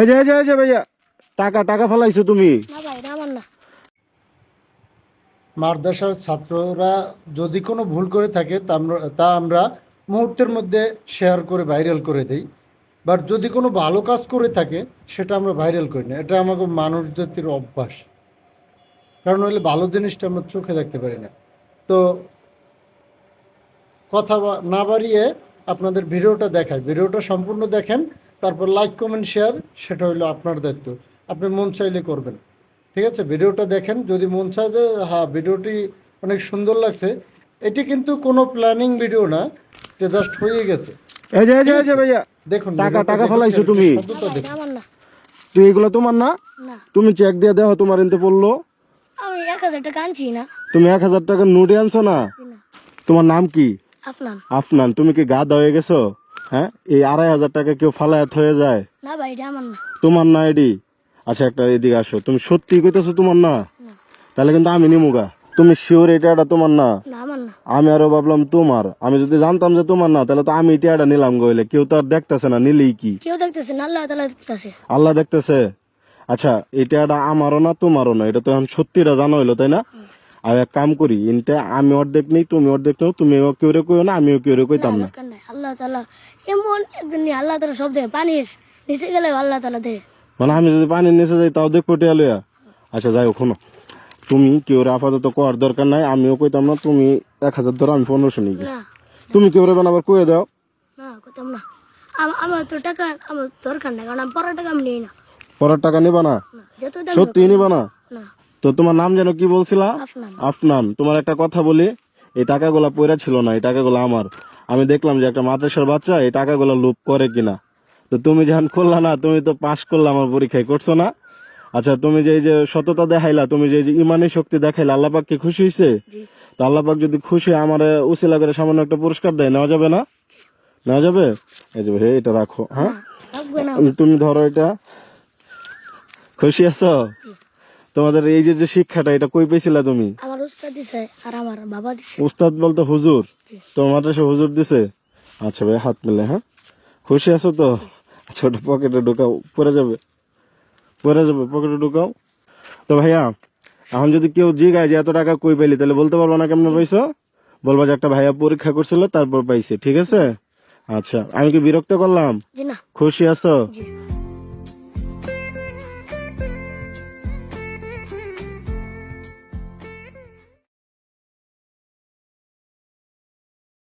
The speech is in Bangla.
এই যে এই যে এই যে ভাইয়া টাকা টাকা ফেলাইছো তুমি। না ভাই এটা আমার না। মাদ্রাসার ছাত্ররা যদি কোনো ভুল করে থাকে তা আমরা তা আমরা মুহূর্তের মধ্যে শেয়ার করে ভাইরাল করে দেই। বাট যদি কোনো ভালো কাজ করে থাকে সেটা আমরা ভাইরাল করি না। এটা আমাকে মানুষ জাতির অভ্যাস। কারণ হলে ভালো জিনিসটা আমরা চোখে দেখতে পারি না। তো কথা বা- না বাড়িয়ে আপনাদের ভিডিওটা দেখায় ভিডিওটা সম্পূর্ণ দেখেন তারপর লাইক কমেন্ট শেয়ার সেটা হলো আপনার দায়িত্ব। আপনি মন চাইলে করবেন। ঠিক আছে? ভিডিওটা দেখেন। যদি মন চায় যে হ্যাঁ ভিডিওটি অনেক সুন্দর লাগছে এটি কিন্তু কোনো প্ল্যানিং ভিডিও না যে জাস্ট হয়ে গেছে। এই যে এই যে ভাইয়া দেখুন টাকা- টাকা ফেলাইছো তুমি? তুই এগুলো তোমার না? না। তুমি চেক দিয়ে দেখো তোমার এনতে পড়ল। আমি এক হাজার টাকা আনছি না। তুমি এক হাজার টাকা নোটে আনছো না? তোমার নাম কি? আপনার আফনান। তুমি কি গা হয়ে গেছো? হ্যাঁ? এই আড়াই হাজার টাকা কেউ ফালায়াত হয়ে যায়? না ভাই এটা আমার না। তোমার না এডি? আচ্ছা একটা এদিকে আসো। তুমি সত্যি কইতেছো তোমার না? তাহলে কিন্তু আমি নিমুগা তুমি শিওর এটা এটা তোমার না? আমি আরও ভাবলাম তোমার। আমি যদি জানতাম যে তোমার না তাহলে তো আমি এটা নিলাম গইলে কেউ তো আর দেখতেছে না নিলেই কি? কেউ দেখতেছে না আল্লাহ তালা দেখতেছে। আল্লাহ দেখতেছে? আচ্ছা এটা এটা আমারও না তোমারও না? এটা তো এখন সত্যিটা জানা হইল তাই না? আর এক কাম করি এটা আমি অর্ধেক নেই তুমি অর্ধেক নেও তুমি কেউ রে কইও না আমিও কেউ রে কইতাম না। আল্লাহ তালা এমন একদিন আল্লাহ তালা সব দেয় পানি নিচে গেলে আল্লাহ তালা দেয়। মানে আমি যদি পানির নিচে যাই তাও দেখব টিয়া লইয়া। আচ্ছা যাই শোনো তুমি কেউ রে আপাতত কোয়ার দরকার নাই আমিও কইতাম না তুমি এক হাজার ধরো আমি পনেরোশো নিই। না তুমি কেউ রে আবার কয়ে দাও। না করতাম না। আমার তো টাকা আমার দরকার নাই কারণ আমি পরের টাকা আমি নিই না। পরের টাকা নিবা না? সত্যি নিবা না? না। তো তোমার নাম যেন কি বলছিলা? আফনান। তোমার একটা কথা বলি এই টাকাগুলা পয়রা ছিল না এই টাকাগুলো আমার। আমি দেখলাম যে একটা মাদ্রাসার বাচ্চা এই টাকাগুলো লুপ করে কিনা। তো তুমি যখন করলা না তুমি তো পাশ করলা আমার পরীক্ষায় করছ না? আচ্ছা তুমি যে এই যে সততা দেখাইলা তুমি যে এই যে ইমানি শক্তি দেখাইলা আল্লাহ পাক কি খুশি হয়েছে তো আল্লাহ পাক যদি খুশি আমার উসিলা করে সামান্য একটা পুরস্কার দেয় নেওয়া যাবে না? নেওয়া যাবে? এই যে ভাই, এটা রাখো হ্যাঁ? তুমি ধরো এটা। খুশি আছো? তোমাদের এই যে যে শিক্ষাটা এটা কই পেয়েছিলা তুমি? আমার উস্তাদ দিছে আর আমার বাবা দিছে। উস্তাদ বলতে হুজুর। তোমার সে হুজুর দিছে? আচ্ছা ভাই হাত মিলে হ্যাঁ? খুশি আছো তো? আচ্ছা ওটা পকেটে ঢুকাও পরে যাবে। পরে যাবে পকেটে ঢুকাও। তো ভাইয়া এখন যদি কেউ জিগায় যে এত টাকা কই পাইলি তাহলে বলতে পারব না কেমন পাইছো? বলবা যে একটা ভাইয়া পরীক্ষা করছিল তারপর পাইছে ঠিক আছে? আচ্ছা আমি কি বিরক্ত করলাম? খুশি আছো? জি।